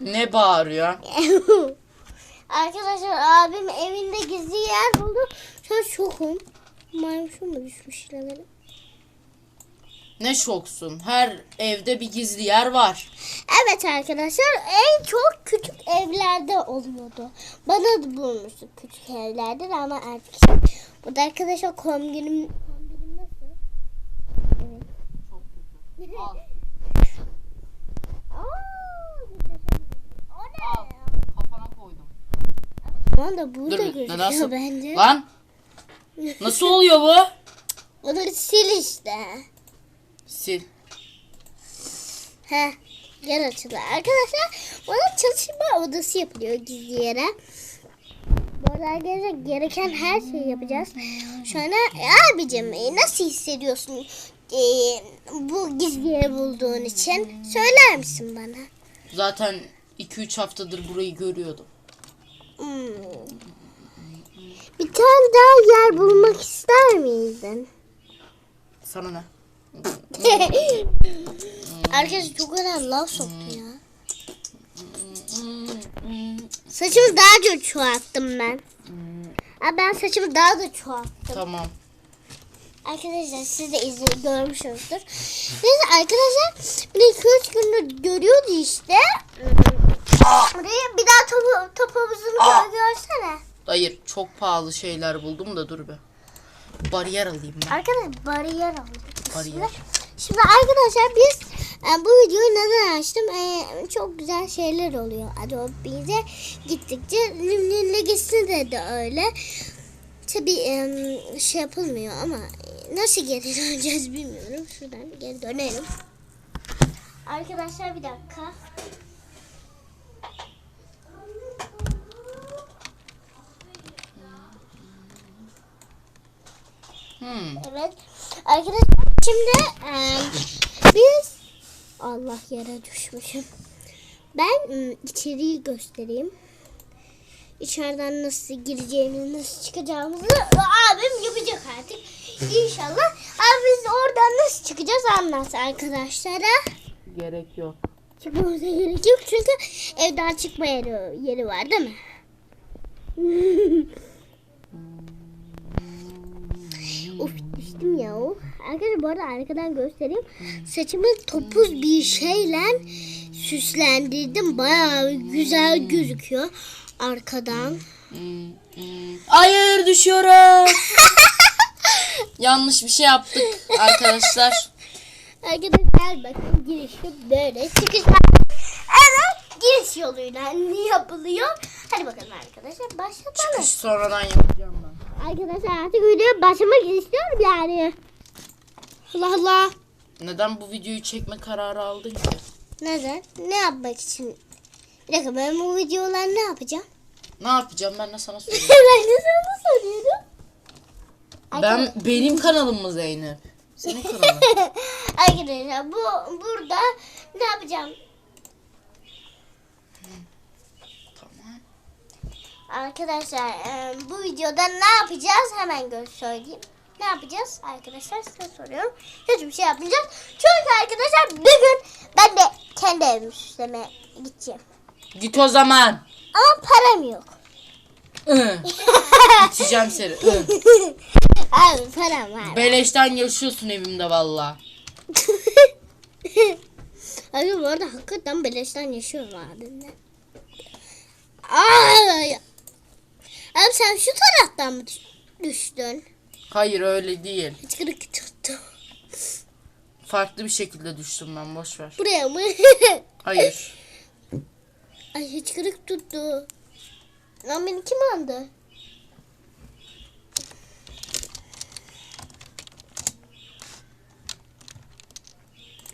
Ne bağırıyor? Arkadaşlar abim evinde gizli yer buldu. Şu an şokum. Maymuşum mu düşmüş benim? Ne şoksun. Her evde bir gizli yer var. Evet arkadaşlar en çok küçük evlerde oluyordu. Bana da bulmuştuk küçük evlerde de ama artık işte. Bu da arkadaşlar kombinim, kombinim nasıl? Evet. Al. Aa, muhteşem. O ne? Al. Kafana koydum. Ama da burada Dur. gözüküyor Nasıl? bence. Lan. Nasıl oluyor bu? Onları sil işte. Sil. He. Yer açıldı. Arkadaşlar bana çalışma odası yapılıyor gizli yere. Bu arada arkadaşlar gereken her şeyi yapacağız. Şu an abicim e, nasıl hissediyorsun e, bu gizli yeri bulduğun için? Söyler misin bana? Zaten 2-3 haftadır burayı görüyordum. Hmm. Bir tane daha yer bulmak ister miydin? Sana ne? Arkadaşlar çok kadar laf soktu ya. Saçımı daha çok çoğalttım ben. Aa, ben saçımı daha da çoğalttım. Tamam. Arkadaşlar siz de izle, görmüşsünüzdür. Neyse arkadaşlar bir iki üç gündür görüyordu işte. Buraya bir daha topu, top havuzunu gör, görsene. Hayır çok pahalı şeyler buldum da dur be. Bariyer alayım ben. Arkadaşlar bariyer aldık. Bariyer. Şimdi arkadaşlar biz e, bu videoyu neden açtım? E, çok güzel şeyler oluyor. Bize gittikçe Limlin Legisi'nde de, de öyle. Tabi şey yapılmıyor ama e, nasıl geri döneceğiz bilmiyorum. Şuradan geri dönelim. Arkadaşlar bir dakika. Hmm. Evet. Arkadaşlar şimdi e, biz Allah yere düşmüşüm. Ben m, içeriği göstereyim. İçeriden nasıl gireceğimizi, nasıl çıkacağımızı abim yapacak artık. İnşallah. Abi biz oradan nasıl çıkacağız anlat arkadaşlara. Gerek yok. Çıkmamıza gerek yok çünkü evden çıkma yeri, yeri var değil mi? of düştüm ya. Arkadaşlar bu arada arkadan göstereyim. Saçımı topuz bir şeyle süslendirdim. Bayağı güzel gözüküyor arkadan. Hayır düşüyorum. Yanlış bir şey yaptık arkadaşlar. Arkadaşlar bakın girişi böyle çıkışlar. Evet giriş yoluyla yapılıyor. Hadi bakalım arkadaşlar başlatalım. Çıkış sonradan yapacağım ben. Arkadaşlar artık videoya başlamak istiyorum yani. Allah Allah. Neden bu videoyu çekme kararı aldın ki? Neden? Ne yapmak için? Bir dakika ben bu videolar ne yapacağım? Ne yapacağım ben de sana söyleyeyim. ben de sana soruyorum. ben benim kanalım mı Zeynep? Senin kanalın. Arkadaşlar bu burada ne yapacağım? Arkadaşlar e, bu videoda ne yapacağız? Hemen söyleyeyim. Ne yapacağız arkadaşlar size soruyorum. Hiçbir şey yapmayacağız. Çünkü arkadaşlar bugün ben de kendi evimi süslemeye gideceğim. Git o zaman. Ama param yok. İçeceğim seni. Hı. Abi param var. Beleşten yaşıyorsun evimde valla. Abi bu arada hakikaten beleşten yaşıyorum abimle. Ay. Abi sen şu taraftan mı düş- düştün? Hayır öyle değil. Hıçkırık tuttu. Farklı bir şekilde düştüm ben boş ver. Buraya mı? Hayır. Ay hıçkırık tuttu. Lan beni kim aldı?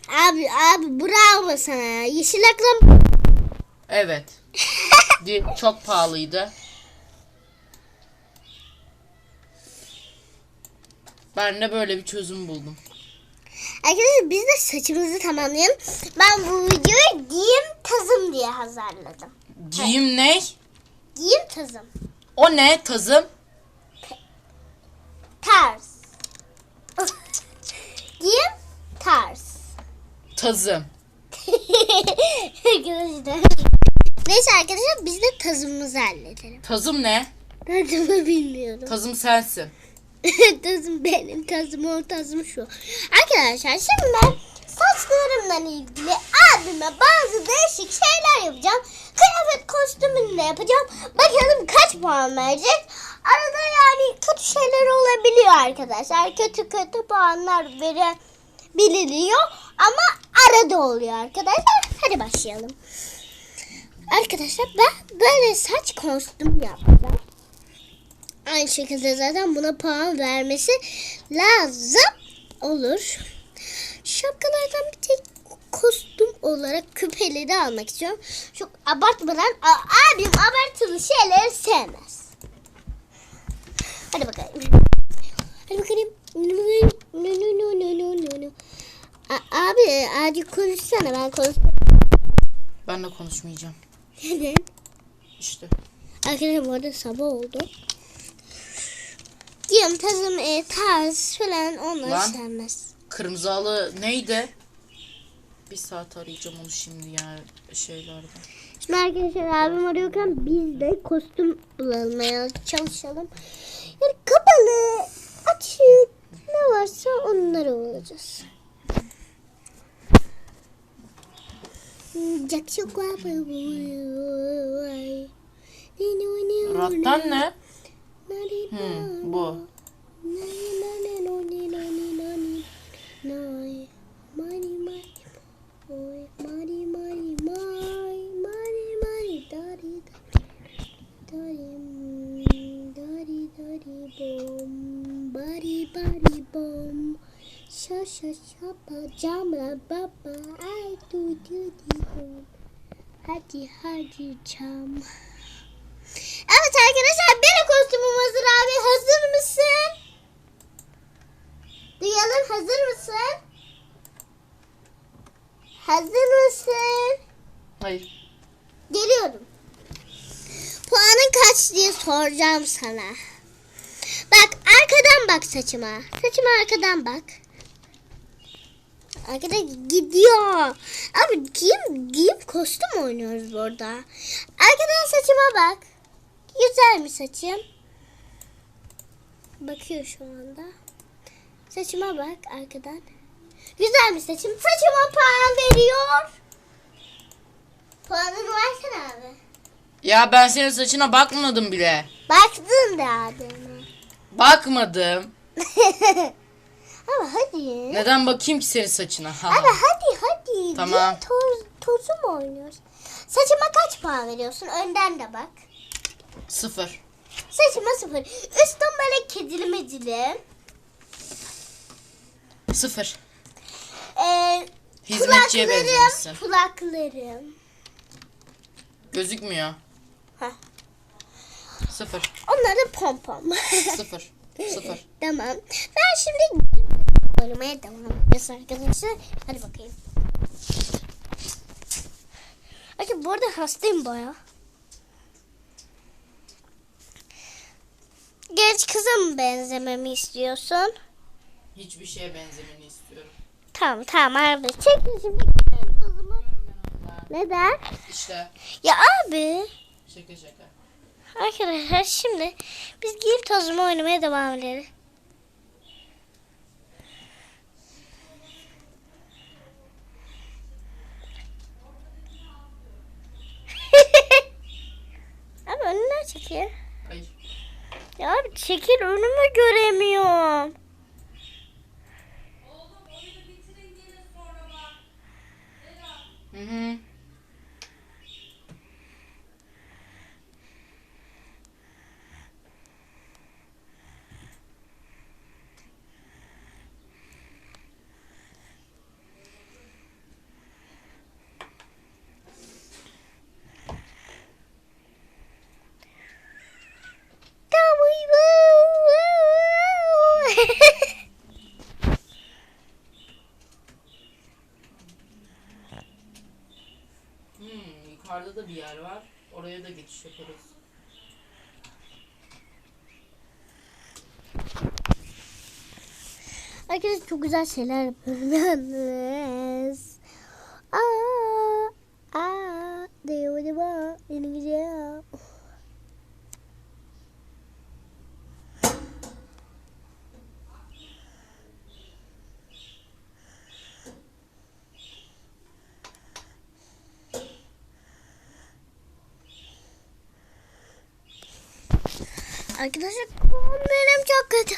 Abi abi bravo sana. Yeşil aklam. Evet. Çok pahalıydı. Ben de böyle bir çözüm buldum. Arkadaşlar biz de saçımızı tamamlayalım. Ben bu videoyu giyim tazım diye hazırladım. Giyim ne? Giyim tazım. O ne tazım? Tarz. giyim tarz. Tazım. Arkadaşlar Neyse arkadaşlar biz de tazımımızı halledelim. Tazım ne? Tazımı bilmiyorum. Tazım sensin. tazım benim tazım o tazım şu. Arkadaşlar şimdi ben saçlarımla ilgili abime bazı değişik şeyler yapacağım. Kıyafet kostümünü de yapacağım. Bakalım kaç puan verecek. Arada yani kötü şeyler olabiliyor arkadaşlar. Kötü kötü puanlar verebililiyor. Ama arada oluyor arkadaşlar. Hadi başlayalım. Arkadaşlar ben böyle saç kostüm yapacağım. Aynı şekilde zaten buna puan vermesi lazım olur. Şapkalardan bir tek kostüm olarak küpeleri almak istiyorum. Çok abartmadan abim abartılı şeyleri sevmez. Hadi bakalım. Hadi bakalım. No, no, no, no, no, no, no. A- abi acil konuşsana ben konuşuyorum. Ben de konuşmayacağım. Neden? İşte. Arkadaşlar bu arada sabah oldu. Diyorum tazım e, tarz falan onları Lan. sevmez. Kırmızı halı neydi? Bir saat arayacağım onu şimdi yani şeylerden. Şimdi arkadaşlar abim arıyorken biz de kostüm bulmaya çalışalım. Yani kapalı, açık ne varsa onları bulacağız. Jack çok Rattan ne? Hmm, bu. Sha baba ay do do bom. Hadi hadi çam. Evet arkadaşlar benim kostümüm hazır abi. Hazır mısın? Duyalım hazır mısın? Hazır mısın? Hayır. Geliyorum. Puanın kaç diye soracağım sana. Bak arkadan bak saçıma. Saçıma arkadan bak. Arkada gidiyor. Abi giyim, giyim kostüm oynuyoruz burada. Arkadan saçıma bak. Güzel mi saçım? Bakıyor şu anda. Saçıma bak arkadan. Güzel mi saçım? Saçıma puan veriyor. Abi. Ya ben senin saçına bakmadım bile. Baktın da abime. Bakmadım. Ama hadi. Neden bakayım ki senin saçına? Ha. Abi hadi hadi. Tamam. Toz, tozu mu oynuyoruz? Saçıma kaç puan veriyorsun? Önden de bak. Sıfır. Saçıma sıfır. Üstüm böyle kedili mecili. Sıfır. Ee, Hizmetçiye kulaklarım, benzemişsin. kulaklarım. Gözükmüyor. Heh. Sıfır. Onlar da pompom. Sıfır. Sıfır. tamam. Ben şimdi oynamaya devam edeceğiz arkadaşlar. Hadi bakayım. Arkadaşlar bu arada hastayım baya. Genç kıza mı benzememi istiyorsun? Hiçbir şeye benzemeni istiyorum. Tamam tamam abi. Çekin şimdi. Neden? İşte. Ya abi. Şaka şaka. Arkadaşlar şimdi biz giyim tozuma oynamaya devam edelim. abi önünden çekil. Hayır. Ya abi çekil önümü göremiyorum. Hı hı. Da bir yer var. Oraya da geçiş yaparız. Arkadaşlar çok güzel şeyler yapıyorum Arkadaşlar kombinem çok kötü.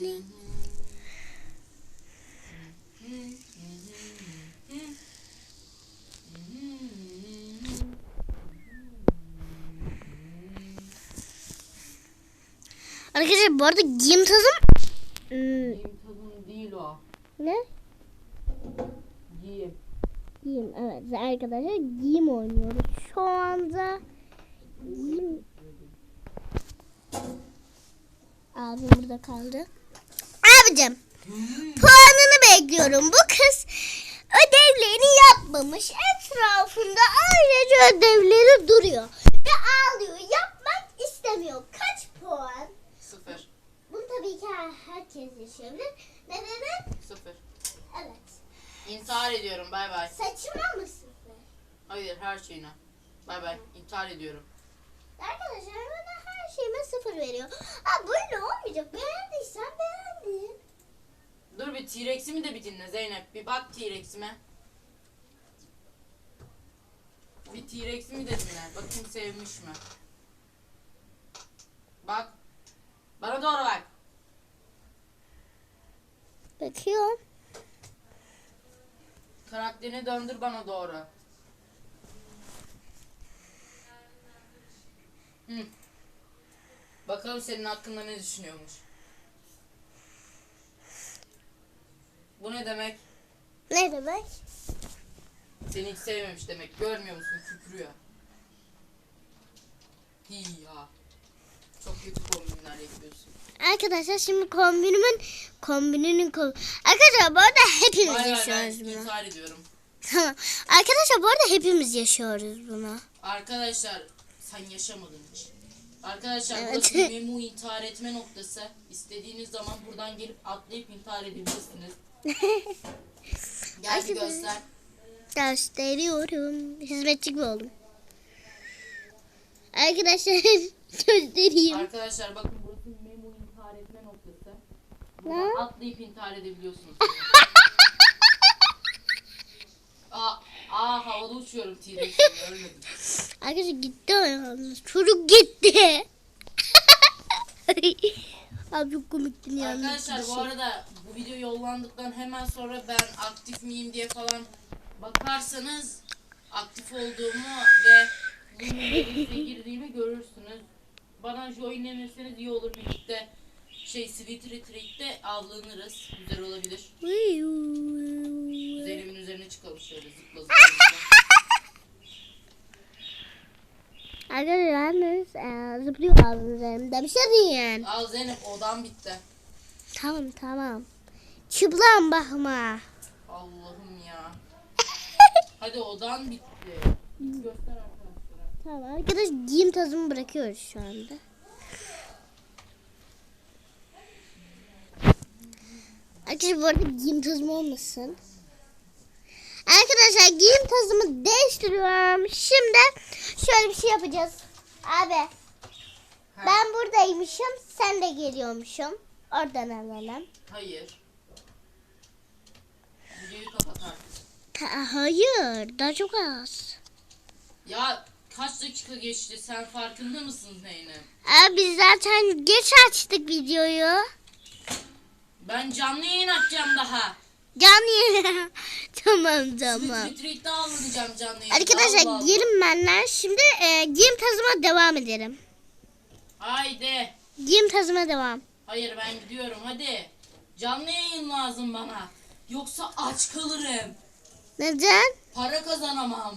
Ne? Arkadaşlar bu arada giyim tazım hmm, Giyim tadın değil o. ne? Giyim. Giyim evet arkadaşlar giyim oynuyoruz. Şu anda giyim Abim burada kaldı. Abicim puanını bekliyorum. Bu kız ödevlerini yapmamış. Etrafında ayrıca ödevleri duruyor. Ve ağlıyor. Yapmak istemiyor. Kaç puan? Sıfır. Tabii ki her- herkes yaşayabilir. Nedeni? Sıfır. Evet. İntihar ediyorum. Bay bay. Saçma mısın? Hayır her şeyine. Bay bay. İntihar ediyorum. Arkadaşlar bana her şeyime sıfır veriyor. Ha böyle olmayacak. Beğendiysen beğendin. Dur bir T-Rex'imi de bir dinle Zeynep. Bir bak T-Rex'ime. Bir T-Rex'imi de dinle. Bakayım sevmiş mi? Bak. Bana doğru bak. Bakıyorum. Karakterini döndür bana doğru. Hı. Bakalım senin hakkında ne düşünüyormuş. Bu ne demek? Ne demek? Seni hiç sevmemiş demek. Görmüyor musun? Kükrüyor. Hi ya. Çok kötü kombinler yapıyorsun. Arkadaşlar şimdi kombinimin kombininin kol. Arkadaşlar bu arada hepimiz ben yaşıyoruz bunu. intihar ediyorum. Tamam. Arkadaşlar bu arada hepimiz yaşıyoruz bunu. Arkadaşlar sen yaşamadın hiç. Arkadaşlar Evet. burası memu intihar etme noktası. İstediğiniz zaman buradan gelip atlayıp intihar edebilirsiniz. Gel bir göster. Gösteriyorum. Hizmetçi gibi oldum. Arkadaşlar göstereyim. Arkadaşlar bakın burası memu intihar etme noktası. Ne? Atlayıp intihar edebiliyorsunuz. aa, aa havada uçuyorum T-Rex'im ölmedim. Arkadaşlar gitti o yalnız. Çocuk gitti. Abi çok komiktin yalnız. Arkadaşlar bu arada bu video yollandıktan hemen sonra ben aktif miyim diye falan bakarsanız aktif olduğumu ve bunun girdiğimi görürsünüz. Bana join emirseniz iyi olur birlikte şey Sweet Retreat'te avlanırız. Güzel olabilir. Üzerimin üzerine çıkalım şöyle zıpla zıpla. Arkadaşlar e, zıplıyor ağzının üzerinde. Bir şey diyeyim. Al Zeynep odam bitti. Tamam tamam. Çıplan bakma. Allah'ım ya. Hadi odan bitti. Göster arkadaşlara. Tamam arkadaş giyim tazımı bırakıyoruz şu anda. Arkadaşlar bu arada giyim tazımı olmasın. Arkadaşlar giyim tazımı değiştiriyorum. Şimdi şöyle bir şey yapacağız. Abi Ha, ben buradaymışım sen de geliyormuşum. Oradan alalım. Hayır. Videoyu kapat artık. Ta- hayır daha çok az. Ya kaç dakika geçti sen farkında mısın Zeynep? Abi biz zaten geç açtık videoyu. Ben canlı yayın açacağım daha. Canlı tamam tamam. Street'te avlanacağım canlı yayında. Arkadaşlar Allah Allah. benler. Şimdi e, giyim tazıma devam edelim. Haydi. Giyim tazıma devam. Hayır ben gidiyorum hadi. Canlı yayın lazım bana. Yoksa aç kalırım. Neden? Para kazanamam.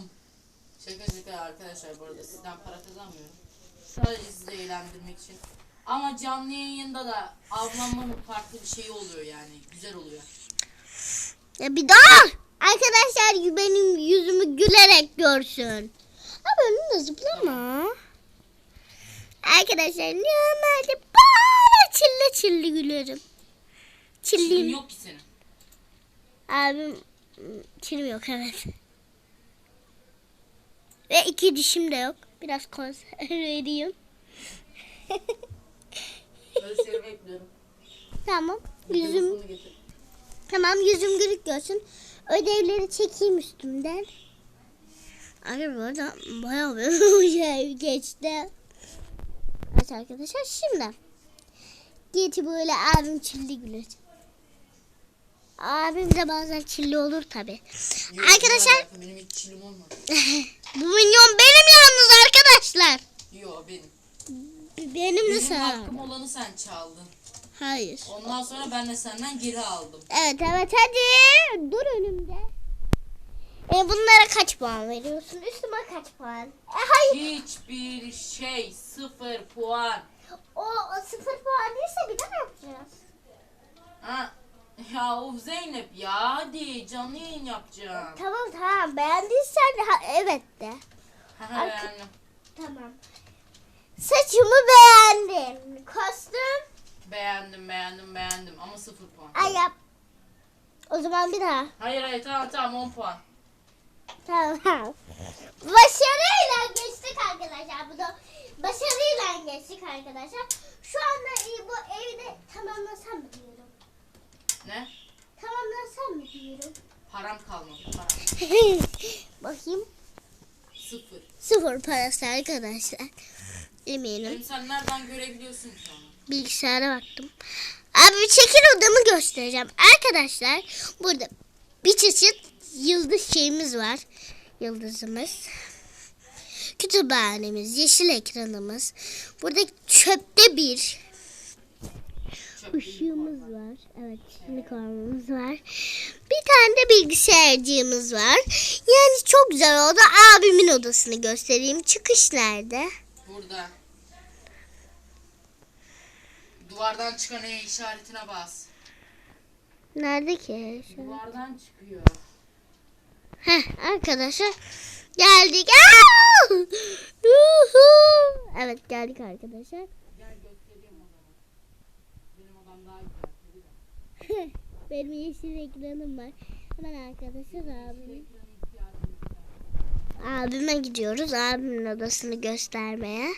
Şaka şaka arkadaşlar bu arada sizden para kazanmıyorum. Sadece sizi eğlendirmek için. Ama canlı yayında da avlanmanın farklı bir şeyi oluyor yani. Güzel oluyor. Ya bir daha. Arkadaşlar benim yüzümü gülerek görsün. Abi önümde zıplama. Arkadaşlar normalde böyle çille çille gülerim. Çilin Çilliyim. yok ki senin. Abim çilim yok evet. Ve iki dişim de yok. Biraz konserve edeyim. Ben seni bekliyorum. tamam. Yüzüm. Tamam yüzüm gülük görsün. Ödevleri çekeyim üstümden. Ay burada bayağı bir şey geçti. Evet arkadaşlar şimdi. Geti böyle abim çilli gülür. Abim de bazen çilli olur tabi. Arkadaşlar-? Benim hiç çilim olmadı. Bu minyon benim yalnız arkadaşlar. Yok benim. Benim de Benim hakkım olanı sen çaldın. Hayır. Ondan sonra ben de senden geri aldım. Evet evet hadi. Dur önümde. E, bunlara kaç puan veriyorsun? Üstüme kaç puan? E, hayır. Hiçbir şey sıfır puan. O, o sıfır puan değilse bir ne yapacağız? Ha? Ya of Zeynep ya hadi canlı yayın yapacağım. Tamam tamam beğendiysen ha, evet de. Ha, Arka- beğendim. Tamam. Saçımı beğendim. Kostüm. beğendim beğendim beğendim ama sıfır puan. Ay yap. O zaman bir daha. Hayır hayır tamam tamam 10 puan. Tamam. Başarıyla geçtik arkadaşlar. Bu da başarıyla geçtik arkadaşlar. Şu anda iyi bu evde tamamlasam mı diyorum. Ne? Tamamlasam mı diyorum. Param kalmadı param. Bakayım. Sıfır. Sıfır parası arkadaşlar. Eminim. Sen nereden görebiliyorsun ki onu? Bilgisayara baktım. Abi bir çekil odamı göstereceğim. Arkadaşlar burada bir çeşit yıldız şeyimiz var. Yıldızımız. Kütüphanemiz, yeşil ekranımız. Burada çöpte bir ışığımız var. Evet, unicornumuz var. Bir tane de bilgisayarcığımız var. Yani çok güzel oldu. Abimin odasını göstereyim. Çıkış nerede? Burada. Duvardan çıkan E işaretine bas. Nerede ki? Şu- Duvardan çıkıyor. Heh arkadaşlar geldik. Evet geldik arkadaşlar. Gel göstereyim o zaman. Benim odam daha güzel. Benim yeşil ekranım var. Hemen arkadaşlar abim. Abime gidiyoruz. Abimin odasını göstermeye.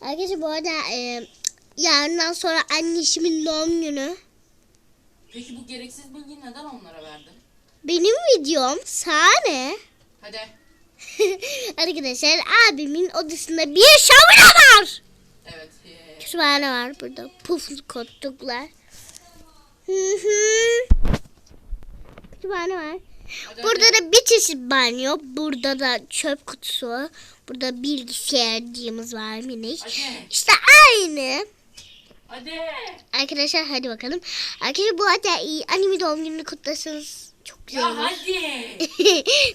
Arkadaşlar bu arada e, yarından sonra anneşimin doğum günü. Peki bu gereksiz bilgiyi neden onlara verdin? Benim videom sahne. Hadi. Arkadaşlar abimin odasında bir şömine var. Evet. Kütüphane var burada. Puflu koltuklar. Hı hı. Kütüphane var. Burada da bir çeşit banyo. Burada da çöp kutusu. Burada bilgisayarcığımız var minik. İşte aynı. Hadi. Arkadaşlar hadi bakalım. Arkadaşlar bu arada iyi anime doğum gününü kutlasanız çok güzel Ya olur. hadi.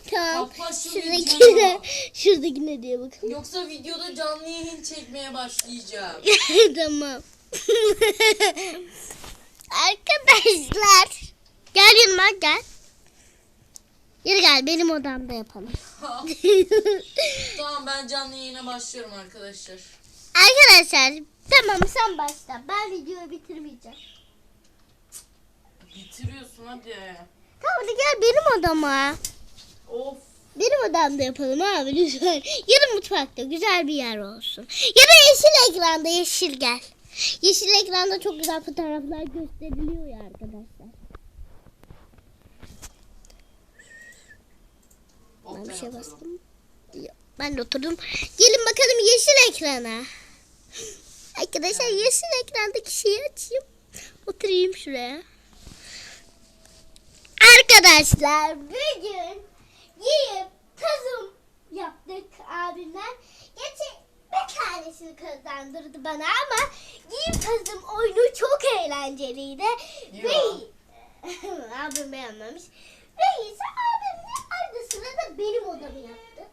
tamam. Kapat şu Şuradakine, videoyu. şuradakine diye bakın. Yoksa videoda canlı yayın çekmeye başlayacağım. tamam. Arkadaşlar. Gel yanıma gel. Yürü gel benim odamda yapalım. tamam ben canlı yayına başlıyorum arkadaşlar. Arkadaşlar tamam sen başla. Ben videoyu bitirmeyeceğim. Bitiriyorsun hadi. Tamam hadi gel benim odama. Of. Benim odamda yapalım abi lütfen. Ya da mutfakta güzel bir yer olsun. Ya da yeşil ekranda yeşil gel. Yeşil ekranda çok güzel fotoğraflar gösteriliyor ya arkadaşlar. Ben bir şey bastım. Ben de oturdum. Gelin bakalım yeşil ekrana. Arkadaşlar yeşil ekrandaki şeyi açayım. Oturayım şuraya. Arkadaşlar bugün yiyip tazım yaptık abimler. Gerçi tanesini kazandırdı bana ama yiyip tazım oyunu çok eğlenceliydi. Ve abim beğenmemiş. Ve ise abim de arada sırada benim odamı yaptı.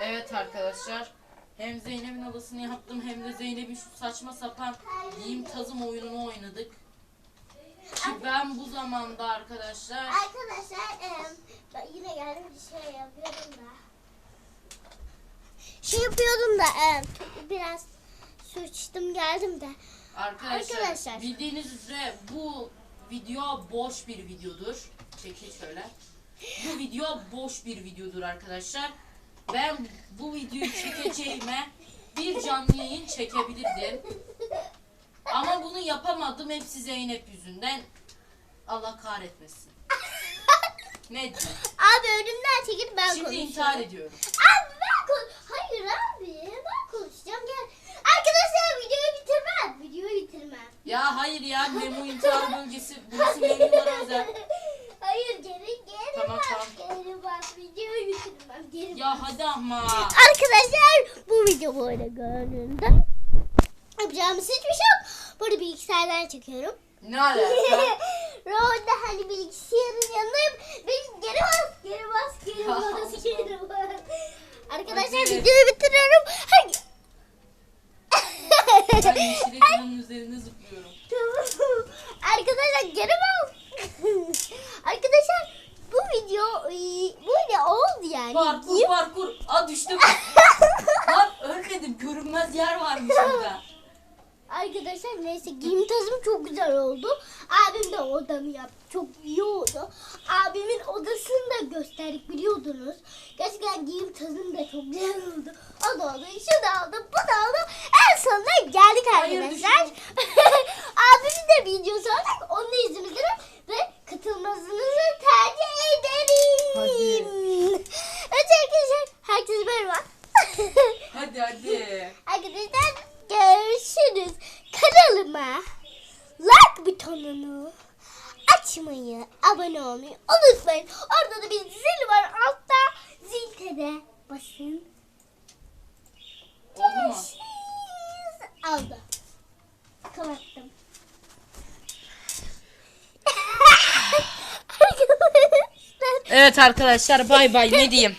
Evet arkadaşlar. Hem Zeynep'in odasını yaptım hem de Zeynep'in şu saçma sapan giyim tazım oyununu oynadık. Ki ben bu zamanda arkadaşlar Arkadaşlar em, ben yine geldim bir şey yapıyordum da. Şey yapıyordum da em, biraz su içtim geldim de. Arkadaşlar, Arkadaşlar. bildiğiniz üzere bu video boş bir videodur. Çekil şöyle. Bu video boş bir videodur arkadaşlar. Ben bu videoyu çekeceğime bir canlı yayın çekebilirdim. Ama bunu yapamadım hepsi Zeynep yüzünden. Allah kahretmesin. Ne diyeyim? Abi önümden çekil ben Şimdi konuşacağım. intihar ediyorum. Abi ben kon Hayır abi ben konuşacağım gel. Arkadaşlar videoyu bitirmem. Videoyu bitirmem. Ya hayır ya Memo intihar bölgesi. Burası Memo'lara özel. Hayır geri geri Tamam, bak. tamam. Geri bak videoyu bitirmem. Geri Ya hadi ama. Arkadaşlar bu video böyle göründü. Yapacağımız hiçbir şey yok. Bilgisayardan çekiyorum. Ne alaka? Orada hani bilgisayarın yanındayım. Ve geri bas, geri bas, geri bas, geri bas. Arkadaşlar videoyu bitiriyorum. Hadi. Ben yeşil ekranın üzerinde zıplıyorum. Tamam. Arkadaşlar geri bas. Arkadaşlar bu video e, böyle oldu yani. Parkur parkur. Aa düştüm. Lan ölmedim. Görünmez yer varmış burada. Arkadaşlar neyse giyim tarzım çok güzel oldu. Abim de odamı yaptı. Çok iyi oldu. Abimin odasını da gösterdik biliyordunuz. Gerçekten giyim tarzım da çok güzel oldu. O da oldu, şu da oldu, bu da oldu. En sonunda geldik Hayır, arkadaşlar. Abimin de videosu olacak. Onu da izlemeleri ve katılmanızı tercih ederim. Hadi. Evet arkadaşlar herkese merhaba. Hadi hadi. Arkadaşlar görüşürüz. Kanalıma like butonunu açmayı, abone olmayı unutmayın. Orada da bir zil var. Altta zilte de basın. Oldu mu? Görüşürüz. Aldı. Kapattım. Arkadaşlar bay bay ne diyeyim.